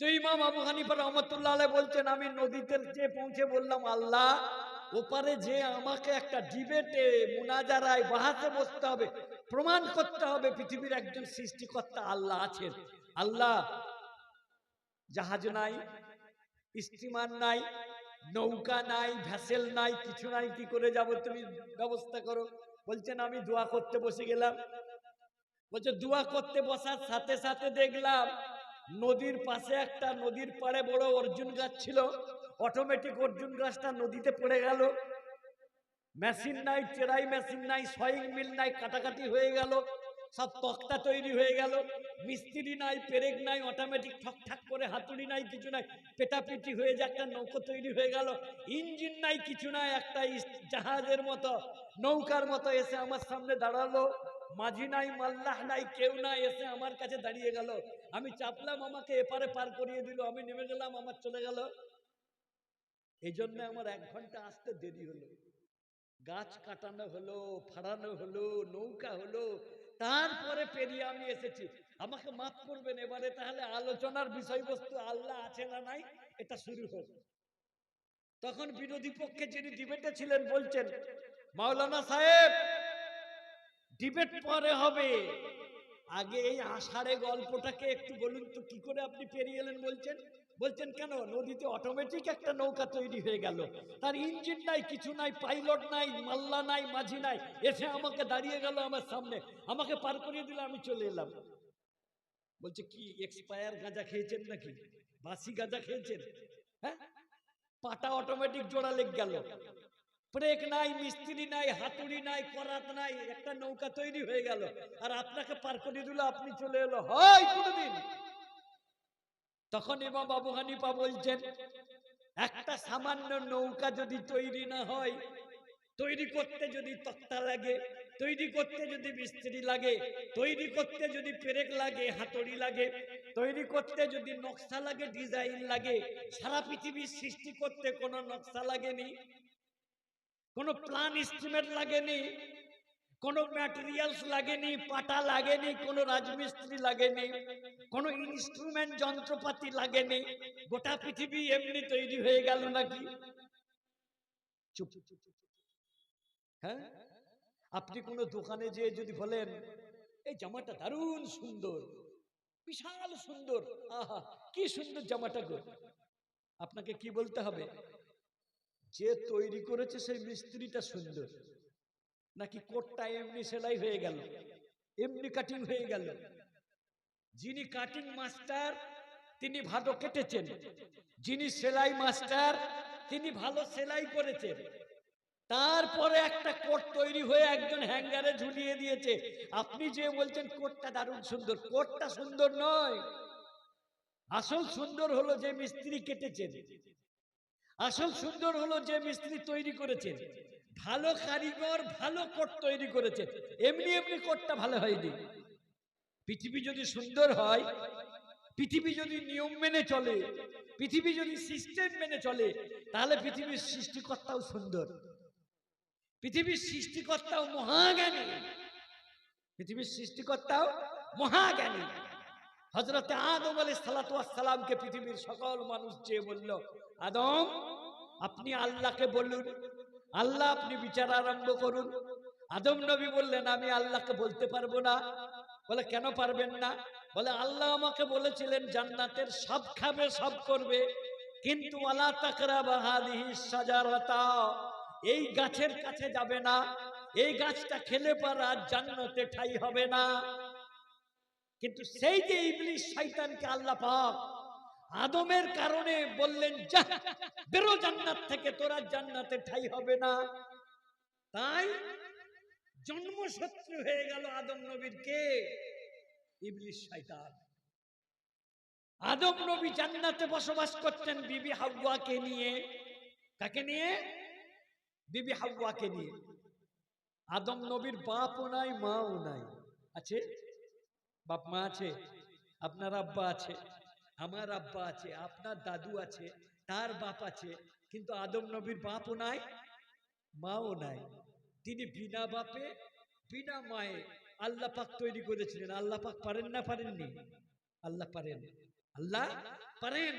তো ইমাম আবু হানিফা রহমতুল্লাহ বলছেন, আমি নদীতে যে পৌঁছে বললাম, আল্লাহ, ওপারে যে আমাকে একটা ডিবেটে, মুনাজারায় বাহাতে বসতে হবে, প্রমাণ করতে হবে, পৃথিবীর একজন সৃষ্টিকর্তা আল্লাহ আছেন। আল্লাহ, জাহাজ নাই, স্টিমার নাই, নৌকা নাই, ভ্যাসেল নাই, কিছু নাই, কি করে যাব তুমি ব্যবস্থা করো? বলছেন, আমি দোয়া করতে বসে গেলাম। বলছে, দোয়া করতে বসার সাথে সাথে দেখলাম নদীর পাশে একটা নদীর পাড়ে বড় অর্জুন গাছ ছিল। অটোমেটিক অর্জুন গাছটা নদীতে পড়ে গেল। মেশিন নাই চেরাই মেশিন নাই সয়িং মিল নাই, কাটাকাটি হয়ে গেল। সব তক্তা তৈরি হয়ে গেল। মিস্ত্রি নাই, পেরেক নাই অটোমেটিক ঠকঠাক করে হাতুড়ি নাই, কিছু নাই। পেটাপিটি হয়ে যে একটা নৌকো তৈরি হয়ে গেল। ইঞ্জিন নাই, কিছু নাই, একটা জাহাজের মতো। নৌকার মতো এসে আমার সামনে দাঁড়াল। মাঝি নাই, মাল্লাহ নাই, কেউ নাই, এসে আমার কাছে দাঁড়িয়ে গেল। আমি চাপলাম আমাকে, এপারে পার করিয়ে দিল, আমি নেমে গেলাম, আমার চলে গেল। এই জন্য আমার এক ঘণ্টা আসতে দেরি হলো। গাছ কাটানো হলো, ফাড়ানো হলো, নৌকা হলো, তারপরে পেরিয়ে আমি এসেছি। আমাকে মাফ করবেন, এবারে তাহলে আলোচনার বিষয়বস্তু আল্লাহ আছে না নাই, এটা শুরু হোক। তখন বিরোধী পক্ষে যিনি ডিবেটে ছিলেন বলছেন, মাওলানা সাহেব, ডিবেট পরে হবে। আগে এই আষাঢ়ে গল্পটাকে একটু বলুন তো, কি করে আপনি পেরিয়ে এলেন বলছেন? বলছেন, কেন? নদীতে অটোমেটিক একটা নৌকা তৈরি হয়ে গেল। তার ইঞ্জিন নাই, কিছু নাই পাইলট নাই, মাল্লা নাই, মাঝি নাই। এসে আমাকে দাঁড়িয়ে গেল আমার সামনে। আমাকে পার করিয়ে দিলে, আমি চলে এলাম। বলছে, কি এক্সপায়ার গাঁজা খেয়েছেন নাকি? বাসি গাঁজা খেয়েছেন? হ্যাঁ? পাটা অটোমেটিক জোড়া লেগ গেল। ব্রেক নাই, মিস্ত্রি নাই, হাতুড়ি নাই, করাত নাই, একটা নৌকা তৈরি হয়ে গেল। আর আপনাকে পার করে দিল, আপনি চলে এলো। হয় কোনোদিন। তখন ইমাম বাবু হানিফা বলছেন, একটা সামান্য নৌকা যদি তৈরি না হয়, তৈরি করতে যদি তক্তা লাগে, তৈরি করতে যদি মিস্ত্রি লাগে, তৈরি করতে যদি পেরেক লাগে, হাতুড়ি লাগে, তৈরি করতে যদি নকশা লাগে, ডিজাইন লাগে, সারা পৃথিবীর সৃষ্টি করতে কোনো নকশা লাগেনি? কোনো প্ল্যান এস্টিমেট লাগেনি, কোনো ম্যাটেরিয়ালস লাগেনি, পাটা লাগেনি, কোনো রাজমিস্ত্রি লাগেনি, কোনো ইনস্ট্রুমেন্ট যন্ত্রপাতি লাগেনি, গোটা পৃথিবী এমনি তৈরি হয়ে গেল নাকি? চুপ। হ্যাঁ? আপনি কোনো দোকানে যেয়ে যদি বলেন, এই জামাটা দারুণ সুন্দর, বিশাল সুন্দর, আহা, কি সুন্দর জামাটা গো। আপনাকে কি বলতে হবে? যে তৈরি করেছে সেই মিস্ত্রিটা সুন্দর। নাকি কোটটা এমনি সেলাই হয়ে গেল, এমনি কাটিং হয়ে গেল। যিনি কাটিং মাস্টার তিনি ভালো কেটেছেন। যিনি সেলাই মাস্টার তিনি ভালো সেলাই করেছেন। তারপরে একটা কোট তৈরি হয়ে একজন হ্যাঙ্গারে ঝুলিয়ে দিয়েছে। আপনি যে বলছেন কোটটা দারুণ সুন্দর, কোটটা সুন্দর নয়। আসল সুন্দর হলো যে মিস্ত্রি কেটেছেন। আসল সুন্দর হলো যে মিস্ত্রি তৈরি করেছেন। ভালো কারিগর, ভালো কোট তৈরি করেছে এমনি এমনি কোটটা ভালো হয়নি। পৃথিবী যদি সুন্দর হয়, পৃথিবী যদি নিয়ম মেনে চলে, পৃথিবী যদি সিস্টেম মেনে চলে, তাহলে পৃথিবীর সৃষ্টিকর্তাও সুন্দর। পৃথিবীর সৃষ্টিকর্তাও মহাজ্ঞানী। পৃথিবীর সৃষ্টিকর্তাও মহাজ্ঞানী। হজরতে আদম আলী সালাতামকে পৃথিবীর সকল মানুষ চেয়ে বলল, আদম, আপনি আল্লাহকে বলুন। আল্লাহ আপনি বিচার আরম্ভ করুন। আদম নবী বললেন, আমি আল্লাহকে বলতে পারব না। বলে, কেন পারবেন না? বলে, আল্লাহ আমাকে বলেছিলেন, জান্নাতের সব খাবে, সব করবে। কিন্তু আলা তাকরা বাহাদিহি সাজারতা এই গাছের কাছে যাবে না। এই গাছটা খেলে পর আর জান্নাতে ঠাই হবে না। কিন্তু সেই যে ইবলিশ শয়তানকে আল্লাহ পাক আদমের কারণে বললেন, যা, বেরো জান্নাত থেকে, তোরা জান্নাতে ঠাই হবে না। তাই জন্মশত্রু হয়ে গেল আদম নবীর কে? ইবলিশ শয়তান। আদম নবী জান্নাতে বসবাস করতেন বিবি হাওয়াকে নিয়ে। কাকে নিয়ে? বিবি হাওয়াকে নিয়ে। আদম নবীর বাপও নাই, মাও নাই। আছে? বাপ মা আছে, আপনার আব্বা আছে, আমার আব্বা আছে, আপনার দাদু আছে, তার বাপ আছে, কিন্তু আদম নবীর বাপও নাই, মাও নাই। তিনি বিনা বাপে, বিনা মায়ে আল্লাহ পাক তৈরি করেছিলেন। আল্লাহ পাক পারেন না পারেননি? আল্লাহ পারেন। আল্লাহ পারেন।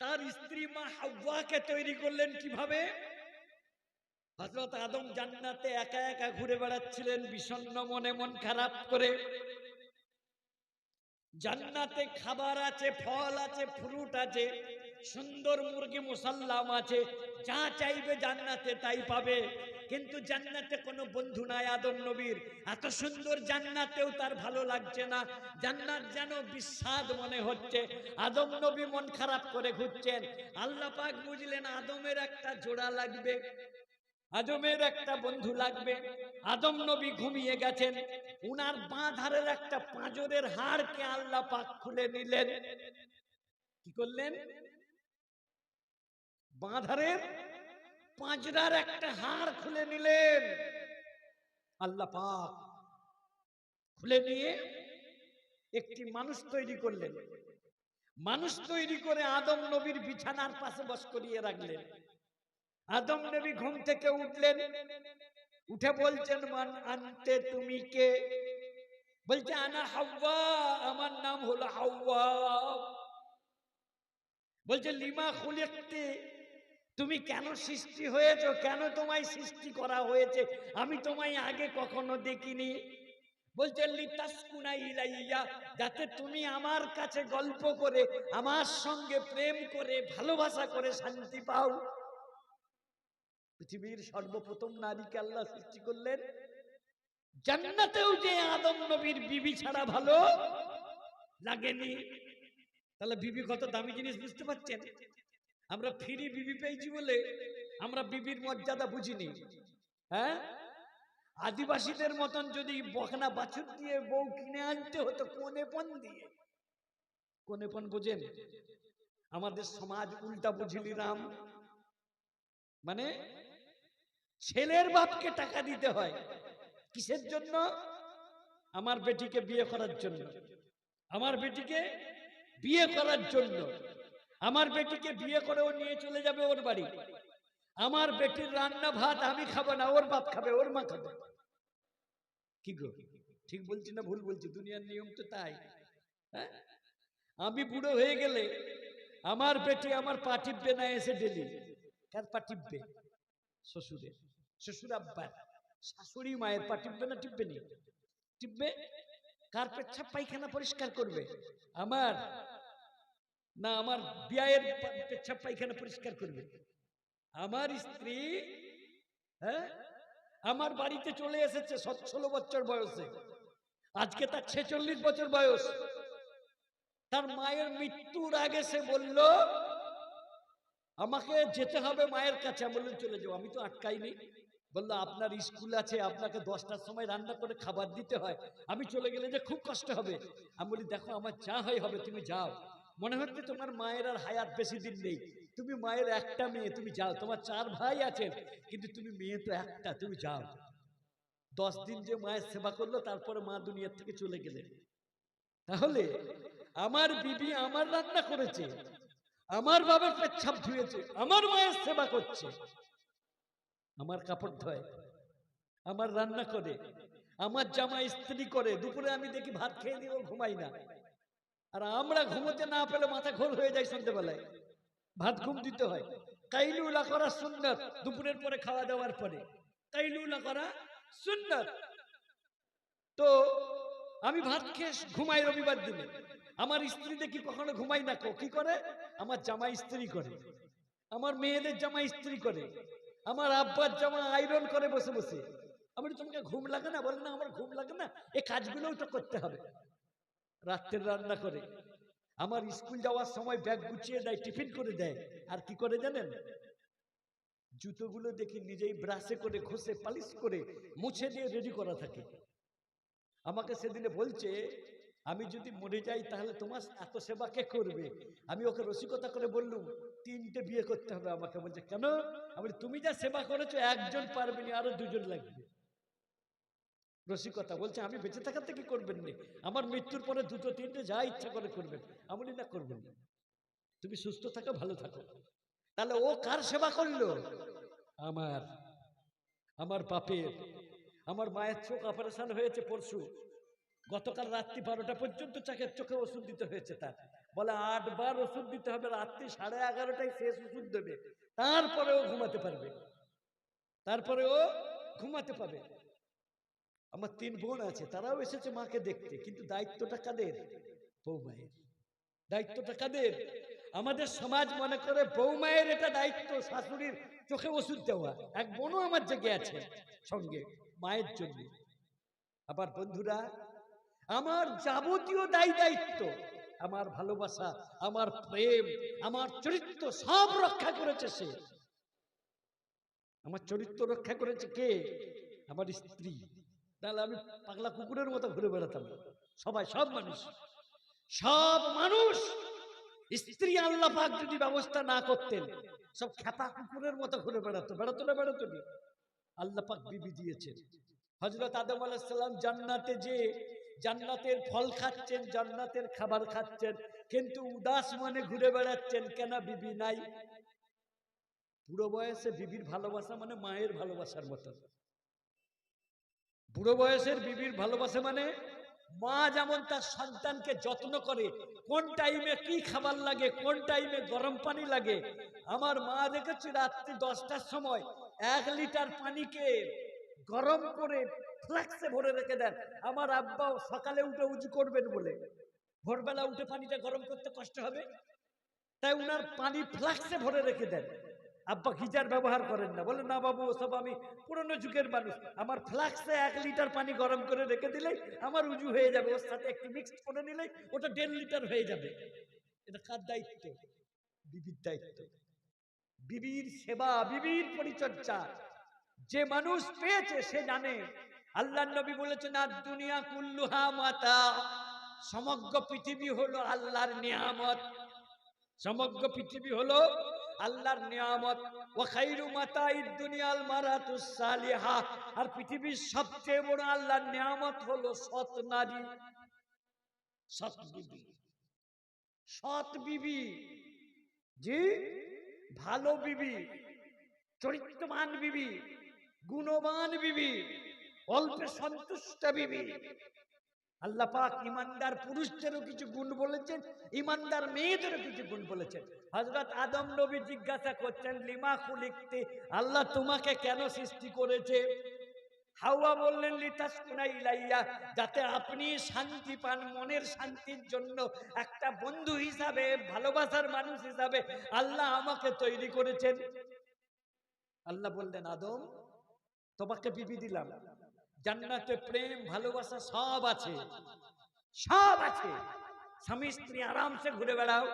তার স্ত্রী মা হাওয়াকে তৈরি করলেন কীভাবে? হযরত আদম জান্নাতে একা একা ঘুরে বেড়াচ্ছিলেন, বিষণ্ণ মনে মন খারাপ করে। জান্নাতে খাবার আছে, ফল আছে ফ্রুট আছে, সুন্দর মুরগি মুসাল্লাম আছে, যা চাইবে জান্নাতে তাই পাবে। কিন্তু জান্নাতে কোনো বন্ধু নাই আদম নবীর। এত সুন্দর জান্নাতেও তার ভালো লাগছে না। জান্নাত যেন বিস্বাদ মনে হচ্ছে। আদম নবী মন খারাপ করে ঘুরছেন। আল্লাহ পাক বুঝলেন আদমের একটা জোড়া লাগবে। আদমের একটা বন্ধু লাগবে। আদম নবী ঘুমিয়ে গেছেন। উনার বাঁ ধারের একটা পাঁজরের হাড়কে আল্লাহ পাক খুলে নিলেন। কি করলেন? বাঁ ধারের পাঁজরার একটা হাড় খুলে নিলেন। আল্লাহ পাক খুলে নিয়ে একটি মানুষ তৈরি করলেন। মানুষ তৈরি করে আদম নবীর বিছানার পাশে বস করিয়ে রাখলেন। আদম নবী ঘুম থেকে উঠলেন। উঠে বলছেন, মান আনতে তুমি কে? বলছে, আনা হাওয়া, আমার নাম হলো হাওয়া। বলছে, লিমা খুলেতে তুমি কেন সৃষ্টি হয়েছো? কেন তোমায় সৃষ্টি করা হয়েছে? আমি তোমায় আগে কখনো দেখিনি। বলছে, লিতাসকুনা ইলাইয়া, যাতে তুমি আমার কাছে গল্প করে, আমার সঙ্গে প্রেম করে, ভালোবাসা করে শান্তি পাও। পৃথিবীর সর্বপ্রথম নারীকে আল্লাহ সৃষ্টি করলেন। জান্নাতেও যে আদম নবীর বিবি ছাড়া ভালো লাগেনি, তাহলে বিবি কত দামি জিনিস বুঝতে পারছেন? আমরা ফ্রি বিবি পেয়েছি বলে আমরা বিবির মর্যাদা বুঝিনি। হ্যাঁ? আদিবাসীদের মতন যদি বখনা বাছুর দিয়ে বউ কিনে আনতে হতো, কোনে পন দিয়ে? কোনে পন বোঝেন? আমাদের সমাজ উল্টা বুঝিলি রাম। মানে ছেলের বাপকে টাকা দিতে হয়। কিসের জন্য? আমার বেটিকে বিয়ে করার জন্য। আমার বেটিকে বিয়ে করার জন্য। আমার বেটিকে বিয়ে করে ও নিয়ে চলে যাবে ওর বাড়ি। আমার বেটির রান্না ভাত আমি খাব না, ওর বাপ খাবে, ওর মা খাবে। কি গো? ঠিক বলছি না ভুল বলছি? দুনিয়ার নিয়ম তো তাই। হ্যাঁ? আমি বুড়ো হয়ে গেলে আমার বেটি আমার পা টিপবে না এসে ডেলি। কার পা টিপবে শ্বশুরের। শ্বশুর আব্বার শাশুড়ি মায়ের পা টিপবে না টিপবে নি? টিপবে? কার পেচ্ছাপ পায়খানা পরিষ্কার করবে। আমার, না, আমার বিয়ের পেচ্ছাপ পায়খানা পরিষ্কার করবে। আমার স্ত্রী হ্যাঁ? আমার বাড়িতে চলে এসেছে ষোলো বছর বয়সে। আজকে তার ছেচল্লিশ বছর বয়স। তার মায়ের মৃত্যুর আগে সে বলল, আমাকে যেতে হবে মায়ের কাছে। আমি বললাম, চলে যাও। আমি তো আটকাইনি। বলল, আপনার স্কুল আছে, আপনাকে দশটার সময় রান্না করে খাবার দিতে হয়। আমি চলে গেলে যে খুব কষ্ট হবে। আমি বলি, দেখো, আমার যা হয় হবে, তুমি যাও। মনে হচ্ছে তোমার মায়ের আর হায়াত বেশি দিন নেই। তুমি মায়ের একটা মেয়ে, তুমি যাও। তোমার চার ভাই আছেন, কিন্তু তুমি মেয়ে তো একটা, তুমি যাও। দশ দিন যে মায়ের সেবা করল, তারপরে মা দুনিয়ার থেকে চলে গেলেন। তাহলে আমার বিবি আমার রান্না করেছে, আমার বাবার পেচ্ছাপ ধুয়েছে, আমার মায়ের সেবা করছে। আমার কাপড় ধয়, আমার রান্না করে, আমার জামা ইস্ত্রি করে, দুপুরে আমি দেখি ভাত খেয়ে দিয়েও ঘুমাই না। আর আমরা ঘুমোতে না পেলে মাথা ঘোর হয়ে যায় সন্ধ্যেবেলায়। ভাত ঘুম দিতে হয়। কাইলুলা করা সুন্দর দুপুরের পরে খাওয়া দাওয়ার পরে। কাইলুলা করা সুন্দর তো আমি ভাত খেয়ে ঘুমাই রবিবার দিনে। আমার স্ত্রী দেখি কখনো ঘুমাই না কো করে? আমার জামা ইস্ত্রি করে। আমার মেয়েদের জামা ইস্ত্রি করে। আমার আব্বার জামা আয়রন করে বসে বসে। আমি তোমাকে ঘুম লাগে না? বলে, না, আমার ঘুম লাগে না। এই কাজগুলোও তো করতে হবে। রাত্রের রান্না করে। আমার স্কুল যাওয়ার সময় ব্যাগ গুছিয়ে দেয়, টিফিন করে দেয়। আর কি করে জানেন? জুতোগুলো দেখি নিজেই ব্রাশে করে, ঘষে, পালিশ করে, মুছে দিয়ে রেডি করা থাকে। আমাকে সেদিনে বলছে আমি যদি মরে যাই তাহলে তোমার এত সেবা কে করবে? আমি ওকে রসিকতা করে বললুম, তিনটে বিয়ে করতে হবে আমাকে। বলছে, কেন? আমি তুমি যা সেবা করেছ, একজন পারবে না, আরও দুজন লাগবে। রসিকতা বলছে, আমি বেঁচে থাকাতে কি করবেন না। আমার মৃত্যুর পরে দুটো তিনটে যা ইচ্ছা করে করবেন। আমি না করবেন না। তুমি সুস্থ থাকো, ভালো থাকো। তাহলে ও কার সেবা করল? আমার। আমার বাপের। আমার মায়ের চোখ অপারেশন হয়েছে পরশু। গতকাল রাত্রি বারোটা পর্যন্ত চাকের চোখে ওষুধ দিতে হয়েছে তার। বলে আটবার ওষুধ দিতে হবে, রাত্রি সাড়ে এগারোটায় শেষ ওষুধ দেবে। তারপরেও ঘুমাতে পারবে। তারপরেও ঘুমাতে পারবে। আমার তিন বোন আছে, তারাও এসেছে মাকে দেখতে, কিন্তু দায়িত্বটা কাদের? বৌমায়ের। দায়িত্বটা কাদের? আমাদের সমাজ মনে করে বৌমায়ের এটা দায়িত্ব, শাশুড়ির চোখে ওষুধ দেওয়া। এক বোনও আমার জেগে আছে সঙ্গে, মায়ের জন্য। আবার বন্ধুরা আমার যাবতীয় দায় দায়িত্ব, আমার ভালোবাসা, আমার প্রেম, আমার চরিত্র সব রক্ষা করেছে সে। আমার চরিত্র রক্ষা করেছে কে? আমার স্ত্রী। তাহলে আমি পাগলা কুকুরের মতো ঘুরে বেড়াতাম। সবাই সব মানুষ। সব মানুষ স্ত্রী আল্লাহ পাক যদি ব্যবস্থা না করতেন, সব খেপা কুকুরের মতো ঘুরে বেড়াতো। বেড়াতো না, বেড়াতো আল্লাহ পাক বিবি দিয়েছেন। হজরত আদম আলাইসাল্লাম জান্নাতে যে জান্নাতের ফল খাচ্ছেন, জান্নাতের খাবার খাচ্ছেন, কিন্তু উদাস মনে ঘুরে বেড়াচ্ছেন, কেন বিবি নাই? বুড়ো বয়সে বিবির ভালোবাসা মানে মায়ের ভালোবাসার মতো বুড়ো বয়সের বিবির ভালোবাসা মানে মা যেমন তার সন্তানকে যত্ন করে, কোন টাইমে কি খাবার লাগে, কোন টাইমে গরম পানি লাগে। আমার মা দেখেছি রাত্রি দশটার সময় এক লিটার পানিকে গরম করে ফ্লাক্সে ভরে রেখে দেন। আমার আব্বা সকালে উঠে উঁচু করবেন বলে। ভোরবেলা উঠে পানিটা গরম করতে কষ্ট হবে? তাই উনার পানি ফ্লাক্সে ভরে রেখে দেন। আব্বা গিজার ব্যবহার করেন না। বলে, না বাবু, ওসব আমি পুরনো যুগের মানুষ। আমার ফ্লাক্সে এক লিটার পানি গরম করে রেখে দিলেই আমার উজু হয়ে যাবে। ওর সাথে একটু মিক্সড করে নিলেই ওটা দেড় লিটার হয়ে যাবে। এটা কার দায়িত্ব? বিবির দায়িত্ব। বিবির সেবা, বিবির পরিচর্যা। যে মানুষ পেয়েছে, সে জানে। আল্লাহ নবী বলেছেন, আর দুনিয়া কুল্লুহা মাতা। সমগ্র পৃথিবী হলো আল্লাহর নিয়ামত। সমগ্র পৃথিবী হলো আল্লাহর নিয়ামত। ও খাইরু মাতাইদ দুনিয়াল মারাতুস সালিহা। আর পৃথিবীর সবচেয়ে বড় আল্লাহর নিয়ামত হলো সৎ নারী। সৎ বিবি। সৎ বিবি। জি? ভালো বিবি। চরিত্রবান বিবি। গুণবান বিবি। অল্পে সন্তুষ্ট বিবি আল্লাহ পাক ইমানদার পুরুষদেরও কিছু গুণ বলেছেন, ইমানদার মেয়েদেরও কিছু গুণ বলেছেন। হজরত আদম নবী জিজ্ঞাসা করছেন, লিমা খুলিকতে আল্লাহ তোমাকে কেন সৃষ্টি করেছে? হাওয়া বললেন, লিতাসকুনা ইলাইয়া, যাতে আপনি শান্তি পান, মনের শান্তির জন্য। একটা বন্ধু হিসাবে, ভালোবাসার মানুষ হিসাবে আল্লাহ আমাকে তৈরি করেছেন। আল্লাহ বললেন, আদম, তোমাকে বিবি দিলাম। জান্নাতে প্রেম, ভালোবাসা সব আছে। সব আছে। স্বামী, স্ত্রী, আরামসে ঘুরে বেড়াও।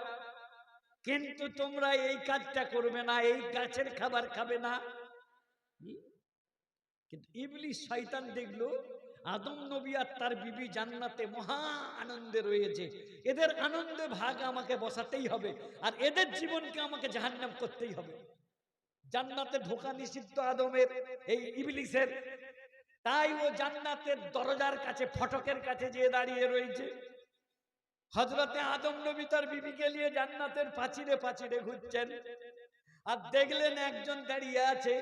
কিন্তু তোমরা এই কাজটা করবে না, এই গাছের খাবার খাবে না। কিন্তু ইবলিশ শয়তান দেখল, আদম নবী আর তার বিবি জান্নাতে মহা আনন্দে রয়েছে। এদের আনন্দে ভাগ আমাকে বসাতেই হবে আর এদের জীবনকে আমাকে জাহান্নাম করতেই হবে। জান্নাতে ঢোকা নিষিদ্ধ আদমের, এই ইবলিসের। তাই ও জান্নাতের দরজার কাছে, ফটকের কাছে যেয়ে দাঁড়িয়ে রয়েছে। হজরতে আদম নবী তার বিবিকে নিয়ে জান্নাতের পাচিরে পাচিরে ঘুরছেন। আর দেখলেন একজন দাঁড়িয়ে আছে।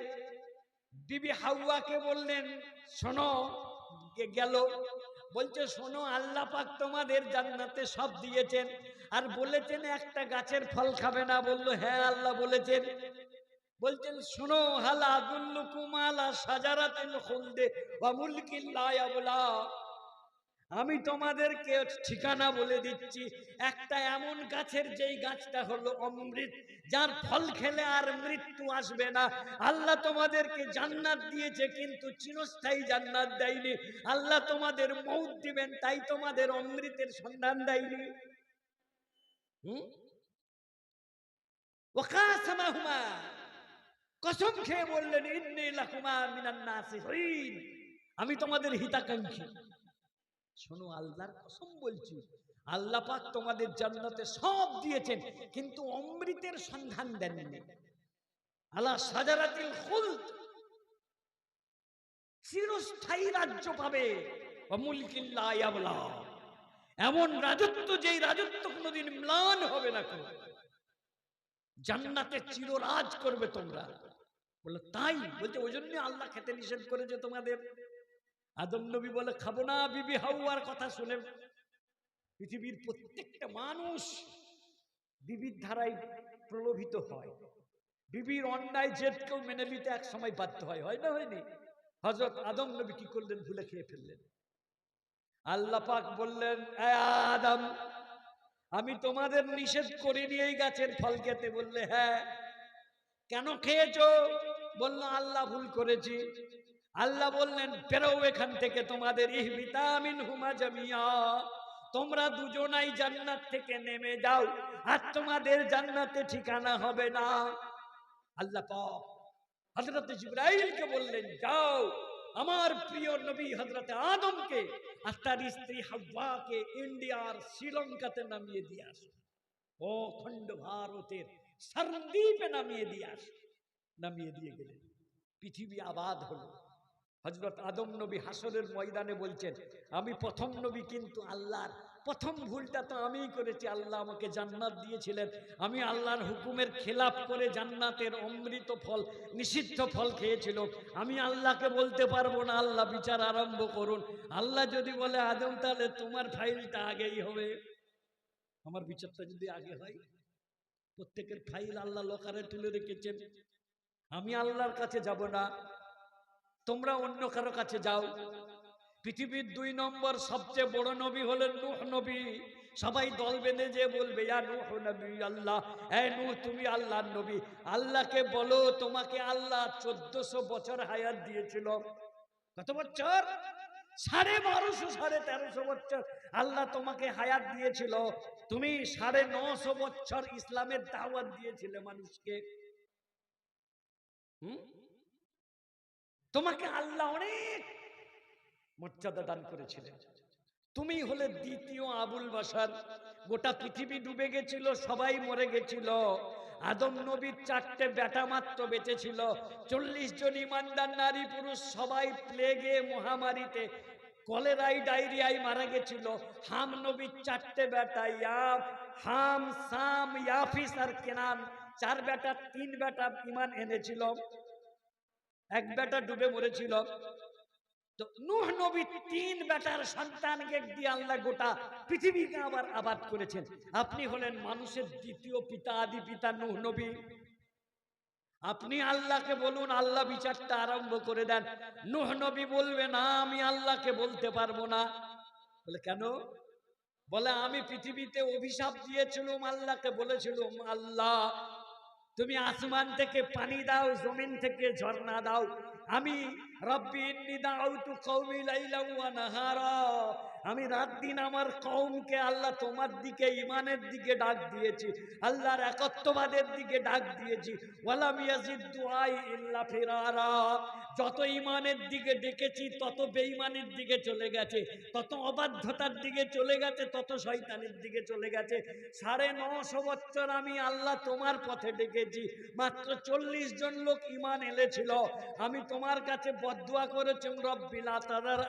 বিবি হাউয়াকে বললেন, শোনো গেল। বলছে, শোনো, আল্লাহ পাক তোমাদের জান্নাতে সব দিয়েছেন। আর বলেছেন, একটা গাছের ফল খাবে না। বলল হ্যাঁ আল্লাহ বলেছেন। বলছেন শোনো, হালা দুল্লুকুমালা সাজারাতিল খুলদে ওয়া মুলকিল লা ইয়াবলা। আমি তোমাদেরকে ঠিকানা বলে দিচ্ছি, একটা এমন গাছের যেই গাছটা হলো অমৃত, যার ফল খেলে আর মৃত্যু আসবে না। আল্লাহ তোমাদেরকে জান্নাত দিয়েছে, কিন্তু চিরস্থায়ী জান্নাত দেয়নি। আল্লাহ তোমাদের মৌত দিবেন, তাই তোমাদের অমৃতের সন্ধান দেয়নি। হুম? ওকাসমাহুমা কসম খেয়ে বললেন, ইন্নী লাকুমা মিনান নাসিহিন আমি তোমাদের হিতাকাঙ্ক্ষী। শোনো, আল্লাহর কসম বলছি, আল্লাহ পাক তোমাদের জান্নাতে সব দিয়েছেন, কিন্তু অমৃতের সন্ধান দেননি। আল্লাহ সাজারাতিল খুলদ। চিরস্থায়ী রাজ্য পাবে। অমুলকিল্লা এমন রাজত্ব যেই রাজত্ব কোনোদিন ম্লান হবে না কোনো জান্নাতে চিররাজ করবে তোমরা। বলে, তাই? বলছে, ওই জন্য আল্লাহ খেতে নিষেধ করেছে তোমাদের। আদম নবী বলে, খাব না বিবি হাউয়ার কথা শুনে। পৃথিবীর প্রত্যেকটা মানুষ বিবির ধারায় প্রলোভিত হয়। বিবির অন্যায় জেদকেও মেনে নিতে এক সময় বাধ্য হয়। হয় না হয়নি? হজরত আদম নবী কি করলেন? ভুলে খেয়ে ফেললেন। আল্লাহ পাক বললেন, "এ আদম, আমি তোমাদের নিষেধ করিনি এই গাছের ফল খেতে। বললে হ্যাঁ। কেন খেয়েছো? বলল, আল্লাহ ভুল করেছি। আল্লাহ বললেন, বেরো এখান থেকে, তোমাদের ইহবিতামিন হুমা জামিয়া। তোমরা দুজনাই জান্নাত থেকে নেমে যাও, আর তোমাদের জান্নাতে ঠিকানা হবে না। আল্লাহ পাক হযরত জিবরাইলকে বললেন, যাও, আমার প্রিয় নবী হযরত আদমকে আর তার স্ত্রী হাওয়াকে ইন্ডিয়ার শ্রীলঙ্কাতে নামিয়ে দিয়ে আসো। ও খণ্ড ভারতের সরদ্বীপে নামিয়ে দিয়ে আসো। নামিয়ে দিয়ে গেলেন। পৃথিবী আবাদ হলো। হজরত আদম নবী হাসরের ময়দানে বলছেন, আমি প্রথম নবী কিন্তু আল্লাহর। প্রথম ভুলটা তো আমিই করেছি। আল্লাহ আমাকে জান্নাত দিয়েছিলেন। আমি আল্লাহর হুকুমের খেলাপ করে জান্নাতের অমৃত ফল, নিষিদ্ধ ফল খেয়েছিল। আমি আল্লাহকে বলতে পারব না। আল্লাহ বিচার আরম্ভ করুন। আল্লাহ যদি বলে, আদম, তাহলে তোমার ফাইলটা আগেই হবে। আমার বিচারটা যদি আগে হয়, প্রত্যেকের ফাইল আল্লাহ লকারে তুলে রেখেছেন। আমি আল্লাহর কাছে যাব না। তোমরা অন্য কারও কাছে যাও। পৃথিবীর দুই নম্বর সবচেয়ে বড় নবী হলেন নূহ নবী। সবাই দল বেঁধে যে বলবে নূহ নবী, আল্লাহ। নূহ, তুমি আল্লাহর নবী। আল্লাহকে বলো, তোমাকে আল্লাহ চোদ্দশো বছর হায়াত দিয়েছিল। কত বছর? সাড়ে বারোশো, সাড়ে তেরোশো বছর আল্লাহ তোমাকে হায়াত দিয়েছিল। তুমি সাড়ে নশো বছর ইসলামের দাওয়াত দিয়েছিলে মানুষকে। তোমাকে আল্লাহ অনেক মর্যাদা দান করেছিলেন। তুমি হলে দ্বিতীয় আবুল বাসার গোটা পৃথিবী ডুবে গেছিল, সবাই মরে গেছিল। আদম নবীর চারটে বেটা মাত্র বেঁচে ছিল চল্লিশ জন ইমানদার নারী পুরুষ সবাই প্লেগে, মহামারীতে কলেরাই ডায়রিয়ায় মারা গেছিল। হাম নবীর চারটে বেটা ইয়াব হাম, সাম, ইয়াফিস আর কেনান। চার বেটা, তিন বেটা ইমান এনেছিল, এক বেটা ডুবে মরেছিল। তো নূহ নবী তিন বেটার সন্তানকে দিয়ে আল্লাহ গোটা পৃথিবীকে আবার আবাদ করেছেন। আপনি হলেন মানুষের দ্বিতীয় পিতা, আদি পিতা নূহ নবী। আপনি আল্লাহকে বলুন, আল্লাহ বিচারটা আরম্ভ করে দেন। নূহ নবী বলবে, না, আমি আল্লাহকে বলতে পারব না। বলে, কেন? বলে, আমি পৃথিবীতে অভিশাপ দিয়েছিলাম, আল্লাহকে বলেছিলাম, আল্লাহ তুমি আসমান থেকে পানি দাও, জমিন থেকে ঝর্ণা দাও। আমি আমি রাত দিন আমার কৌমকে আল্লাহ তোমার দিকে ইমানের দিকে ডাক দিয়েছি। আল্লাহর একত্ববাদের দিকে ডাক দিয়েছি। ওয়ালাম ইয়াজিদ দুআই ইল্লা ফিরারা। যত ইমানের দিকে ডেকেছি তত বেঈমানের দিকে চলে গেছে, তত অবাধ্যতার দিকে চলে গেছে, তত শয়তানের দিকে চলে গেছে। সাড়ে নশো বছর আমি আল্লাহ তোমার পথে ডেকেছি, মাত্র চল্লিশ জন লোক ইমান এনেছিল। আমি তোমার কাছে বদুয়া করেছি রব্বিলা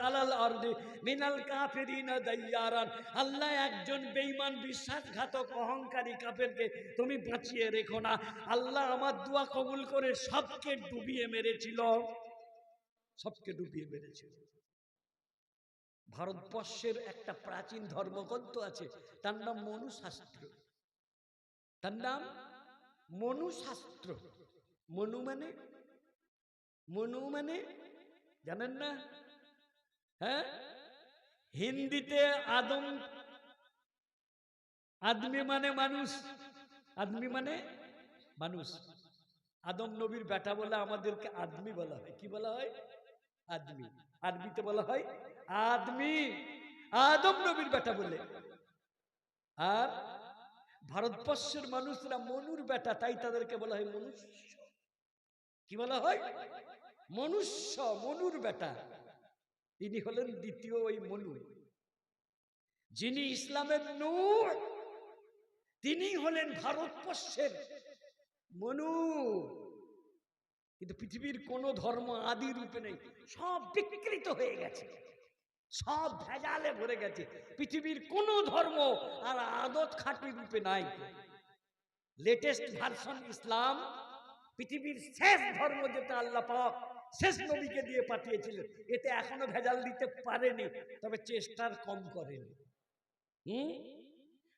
আলাল আরদি মিনাল কাফিরিনা দাইয়ারান। আল্লাহ একজন বেঈমান, বিশ্বাসঘাতক, অহংকারী কাফেরকে তুমি বাঁচিয়ে রেখো না। আল্লাহ আমার দোয়া কবুল করে সবকে ডুবিয়ে মেরেছিল। সবকে ডুবিয়ে মেরেছিল ভারতবর্ষের একটা প্রাচীন ধর্মগ্রন্থ আছে, তার নাম মনুশাস্ত্র। তার নাম মনুশাস্ত্র। মনু মানে? মনু মানে? জানেন না? হ্যাঁ? হিন্দিতে আদম। আদমি মানে মানুষ। আদমি মানে মানুষ। আদম নবীর বেটা বলে আমাদেরকে আদমি বলা হয়। কি বলা হয়? আদমি। আরবিতে বলা হয় আদমি। আদম নবীর বেটা বলে। আর ভারতবর্ষের মানুষরা মনুর বেটা, তাই তাদেরকে বলা হয় মনুষ্য। কি বলা হয়? মনুষ্য, মনুর বেটা। তিনি হলেন দ্বিতীয় ওই মনু। যিনি ইসলামের নূর, তিনি হলেন ভারতবর্ষের মনু। কিন্তু পৃথিবীর কোন ধর্ম আদি রূপে নেই। সব বিকৃত হয়ে গেছে। সব ভেজালে ভরে গেছে। পৃথিবীর কোন ধর্ম আর আদত খাঁটি রূপে নাই। লেটেস্ট ভার্সন ইসলাম, পৃথিবীর শেষ ধর্ম যেটা আল্লাহ পাক শেষ নবীকে দিয়ে পাঠিয়েছিলেন, এতে এখনও ভেজাল দিতে পারেনি, তবে চেষ্টার কম করেনি। হুম?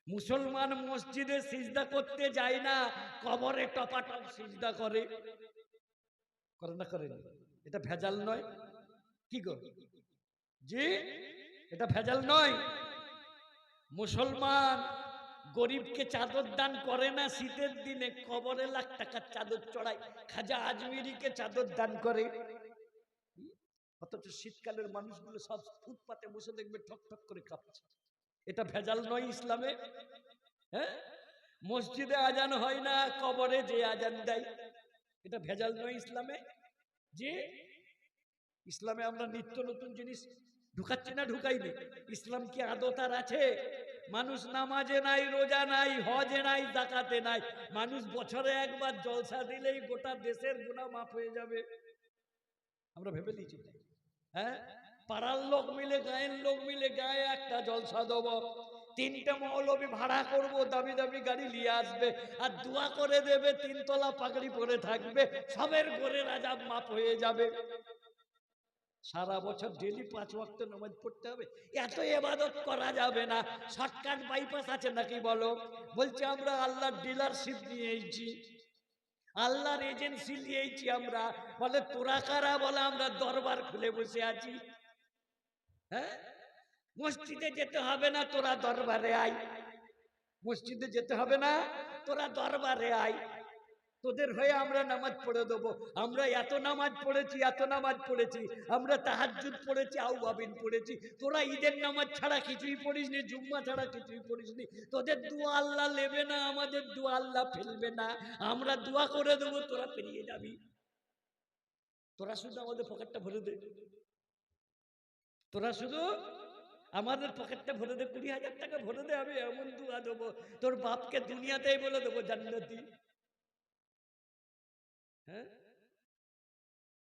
মুসলমান মসজিদে সিজদা করতে যায় না, কবরে টপাটপ সিজদা করে। করে না করেন এটা ভেজাল নয়। কি গো? জি? এটা ভেজাল নয়। মুসলমান গরিবকে চাদর দান করে না, শীতের দিনে কবরে লাখ টাকার চাদর চড়ায়, খাজা আজমিরিকে চাদর দান করে। অথচ শীতকালের মানুষগুলো সব ফুটপাতে বসে দেখবে ঠক ঠক করে কাঁপছে। এটা ভেজাল নয় ইসলামে। হ্যাঁ? মসজিদে আজান হয় না, কবরে যে আজান দেয় এটা ভেজাল নয় ইসলামে। যে ইসলামে আমরা নিত্য নতুন জিনিস ঢুকাচ্ছি না, ঢুকাইনি। ইসলাম কি আদতার আছে? মানুষ নামাজে নাই, রোজা নাই, হজে নাই জাকাতে নাই। মানুষ বছরে একবার জলসা দিলেই গোটা দেশের গুণা মাফ হয়ে যাবে। আমরা ভেবে নিয়েছি। হ্যাঁ? পাড়ার লোক মিলে, গায়ের লোক মিলে গায়ে একটা জলসা দেব। তিনটা মৌলবি ভাড়া করব, দামি দামি গাড়ি নিয়ে আসবে, আর দোয়া করে দেবে, তিনতলা পাগড়ি পরে থাকবে, সবের ঘরে রাজা মাপ হয়ে যাবে। সারা বছর ডেলি পাঁচ ওয়াক্ত নামাজ পড়তে হবে, এত এবাদত করা যাবে না। শর্টকাট বাইপাস আছে নাকি বলো? বলছে, আমরা আল্লাহর ডিলারশিপ নিয়েছি আল্লাহর এজেন্সি নিয়েছি আমরা। বলে, তোরা কারা? বলে, আমরা দরবার খুলে বসে আছি। হ্যাঁ? মসজিদে যেতে হবে না, তোরা দরবারে আয়। মসজিদে যেতে হবে না, তোরা দরবারে আয়। তোদের হয়ে আমরা নামাজ পড়ে দেবো। আমরা এত নামাজ পড়েছি, এত নামাজ পড়েছি। আমরা তাহাজ্জুদ পড়েছি আউ আউয়াবিন পড়েছি। তোরা ঈদের নামাজ ছাড়া কিছুই পড়িসনি, জুম্মা ছাড়া কিছুই পড়িসনি। তোদের দোয়া আল্লাহ নেবে না, আমাদের দোয়া আল্লাহ ফেলবে না। আমরা দোয়া করে দেবো, তোরা পেরিয়ে যাবি। তোরা শুধু আমাদের পকেটটা ভরে দে। তোরা শুধু আমাদের পকেটটা ভরে দে, কুড়ি হাজার টাকা ভরে দে, আমি এমন দোয়া দেবো। তোর বাপকে দুনিয়াতেই বলে দেবো, জান্নাতি। হ্যাঁ?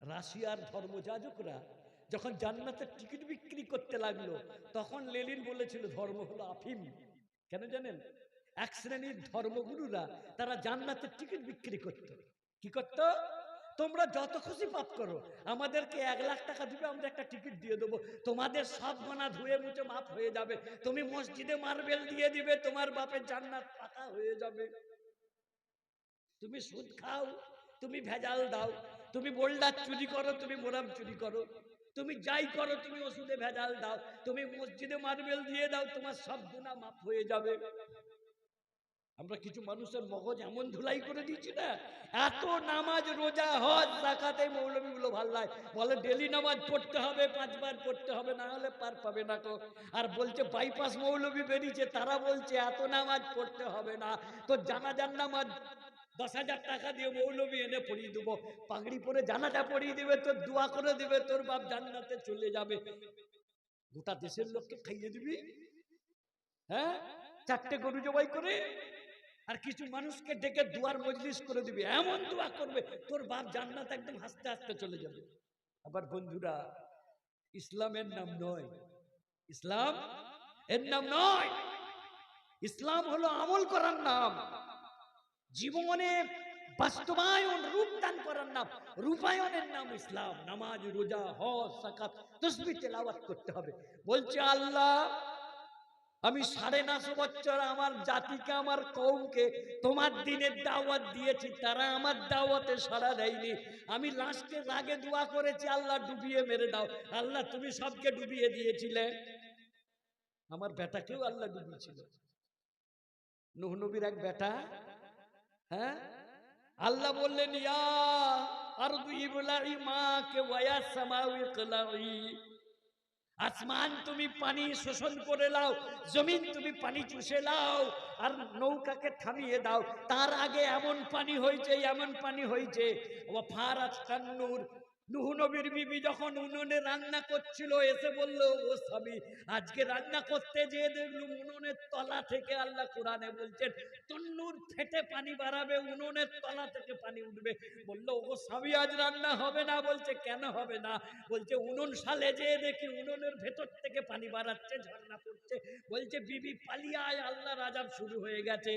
রাশিয়ার ধর্মযাজকরা যখন জান্নাতের টিকিট বিক্রি করতে লাগল, তখন লেলিন বলেছিল, ধর্ম হলো আফিম। কেন জানেন? এক শ্রেণির ধর্মগুরুরা তারা জান্নাতের টিকিট বিক্রি করত। কি করত? তোমরা যত খুশি পাপ করো। আমাদেরকে এক লাখ টাকা দিবে, আমরা একটা টিকিট দিয়ে দেবো। তোমাদের সব গোনা ধুয়ে মুছে মাফ হয়ে যাবে। তুমি মসজিদে মার্বেল দিয়ে দিবে, তোমার বাপের জান্নাত পাকা হয়ে যাবে। তুমি সুদ খাও, তুমি ভেজাল দাও, তুমি বোল্ডার চুরি করো, তুমি মোরাম চুরি করো। তুমি যাই করো, তুমি ওষুধে ভেজাল দাও। তুমি মসজিদে মার্বেল দিয়ে দাও, তোমার সব গুণা মাফ হয়ে যাবে। আমরা কিছু মানুষের মগজ এমন ধুলাই করে দিচ্ছি না, এত নামাজ, রোজা, হজ জাকাতে মৌলবী গুলো ভালো লাগে বলে ডেলি নামাজ পড়তে হবে, পাঁচবার পড়তে হবে, না হলে পার পাবে না তো। আর বলছে, বাইপাস মৌলবী বেরিয়েছে, তারা বলছে, এত নামাজ পড়তে হবে না। তো জানাজার নামাজ, দশ হাজার টাকা দিয়ে মৌলবী এনে পড়িয়ে দেবো। পাগড়ি পরে জানাজা পড়িয়ে দিবে, তোর দোয়া করে দিবে, তোর বাপ জান্নাতে চলে যাবে। গোটা দেশের লোককে খাইয়ে দিবি? হ্যাঁ? চারটে গরু জবাই করে আর কিছু মানুষকে ডেকে দুয়ার মজলিস করে দিবি। এমন দোয়া করবে, তোর বাপ জান্নাত একদম হাসতে হাসতে চলে যাবে। আবার বন্ধুরা, ইসলামের নাম নয়। ইসলাম এর নাম নয়। ইসলাম হলো আমল করার নাম। জীবনে বাস্তবায়ন, রূপদান করার নাম। রূপায়নের নাম ইসলাম। নামাজ, রোজা, হজ সাকাত তসবি, তেলাওয়াত করতে হবে। বলছে আল্লাহ আমি সাড়ে নশো বছর আমার জাতিকে, আমার কৌমকে তোমার দিনের দাওয়াত দিয়েছি, তারা আমার দাওয়াতে সাড়া দেয়নি। আমি লাস্টে রাগে দোয়া করেছি, আল্লাহ ডুবিয়ে মেরে দাও। আল্লাহ, তুমি সবকে ডুবিয়ে দিয়েছিলে। আমার বেটাকেও আল্লাহ ডুবিয়েছিল। নুহ নবীর এক বেটা হ্যাঁ? আল্লাহ বললেন, ইয়া আরদু ইবলাই মাকে ওয়া সামাউই কলাই আসমান তুমি পানি শোষণ করে লাও, জমিন তুমি পানি চুষে লাও, আর নৌকাকে থামিয়ে দাও। তার আগে এমন পানি হয়েছে এমন পানি হয়েছে ও ফারাত কান্নুর নুহ নবীর বিবি যখন উনুনে রান্না করছিল, এসে বলল, ও স্বামী, আজকে রান্না করতে যেয়ে দেখলুম উনুনের তলা থেকে আল্লাহ কোরআনে বলছেন, তন্নুর ফেটে পানি বাড়াবে, উনুনের তলা থেকে পানি উঠবে। বলল, ও স্বামী, আজ রান্না হবে না। বলছে, কেন হবে না? বলছে, উনুন সালে যেয়ে দেখি উনুনের ভেতর থেকে পানি বাড়াচ্ছে ঝর্ণা পড়ছে। বলছে, বিবি পালিয়ে আয় আল্লাহ রাজাব শুরু হয়ে গেছে।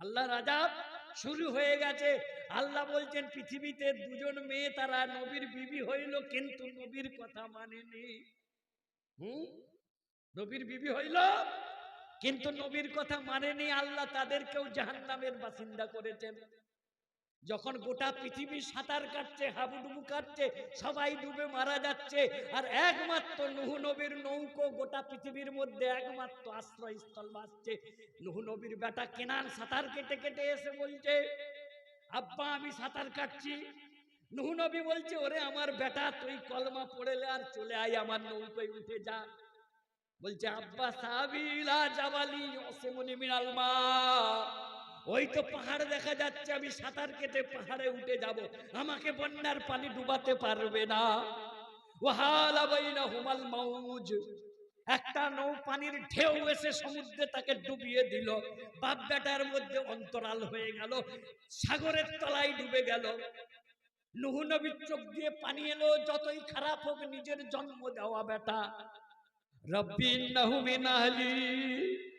আল্লাহ রাজাব শুরু হয়ে গেছে। আল্লাহ বলছেন, পৃথিবীতে দুজন মেয়ে, তারা নবীর বিবি হইল, কিন্তু নবীর কথা মানেনি। হুম? নবীর বিবি হইল, কিন্তু নবীর কথা মানেনি। আল্লাহ তাদেরকেও জাহান্নামের বাসিন্দা করেছেন। যখন গোটা পৃথিবী সাঁতার কাটছে, হাবুডুবু কাটছে, সবাই ডুবে মারা যাচ্ছে, আর একমাত্র নুহু নবীর নৌকো গোটা পৃথিবীর মধ্যে একমাত্র আশ্রয়স্থল বাঁচছে। নুহু নবীর বেটা কেনান সাঁতার কেটে কেটে এসে বলছে, আব্বা, আমি সাঁতার কাটছি। নুহু নবী বলছে, ওরে আমার বেটা, তুই কলমা পড়েলে আর চলে আয়, আমার নৌকোয় উঠে যা। বলছে, আব্বা, সাবিলা জাবালি, অসেমনি মিনাল মা। ওই তো পাহাড় দেখা যাচ্ছে, আমি সাঁতার কেটে পাহাড়ে উঠে যাব। আমাকে বন্যার পানি ডুবাতে পারবে না। ওয়াহালা বাইনা হুমাল মাউজ। একটা নৌ পানির ঢেউ এসে সমুদ্রে তাকে ডুবিয়ে দিল। বাপ বেটার মধ্যে অন্তরাল হয়ে গেল। সাগরের তলায় ডুবে গেল। নুহু নবীর চোখ দিয়ে পানি এলো, যতই খারাপ হোক নিজের জন্ম দেওয়া বেটা। রব্বিন নাহুমিন আহলি।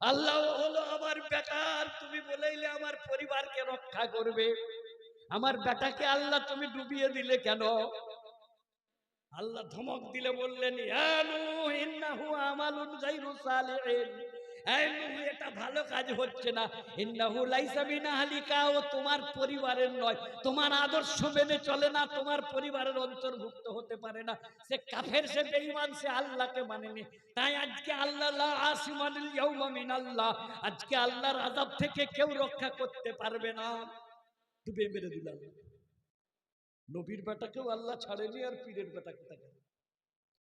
আল্লাহ হলো আমার বেটা তুমি বলেইলে আমার পরিবারকে রক্ষা করবে। আমার বেটাকে আল্লাহ তুমি ডুবিয়ে দিলে কেন? আল্লাহ ধমক দিলে বললেন এটা ভালো কাজ হচ্ছে না। ইন্নাহু আহলিকা ও তোমার পরিবারের নয়। তোমার আদর্শ মেনে চলে না, তোমার পরিবারের অন্তর্ভুক্ত হতে পারে না। সে কাফের, সে বেঈমান, সে আল্লাহকে মানেনি। তাই আজকে আল্লাহ আসিমানুল ইয়াউমা আজকে আল্লাহর আযাব থেকে কেউ রক্ষা করতে পারবে না। ডুবে মেরে দিলাম নবীর বেটাকেও আল্লাহ ছাড়েনি, আর পীরের বেটাকে তাকে।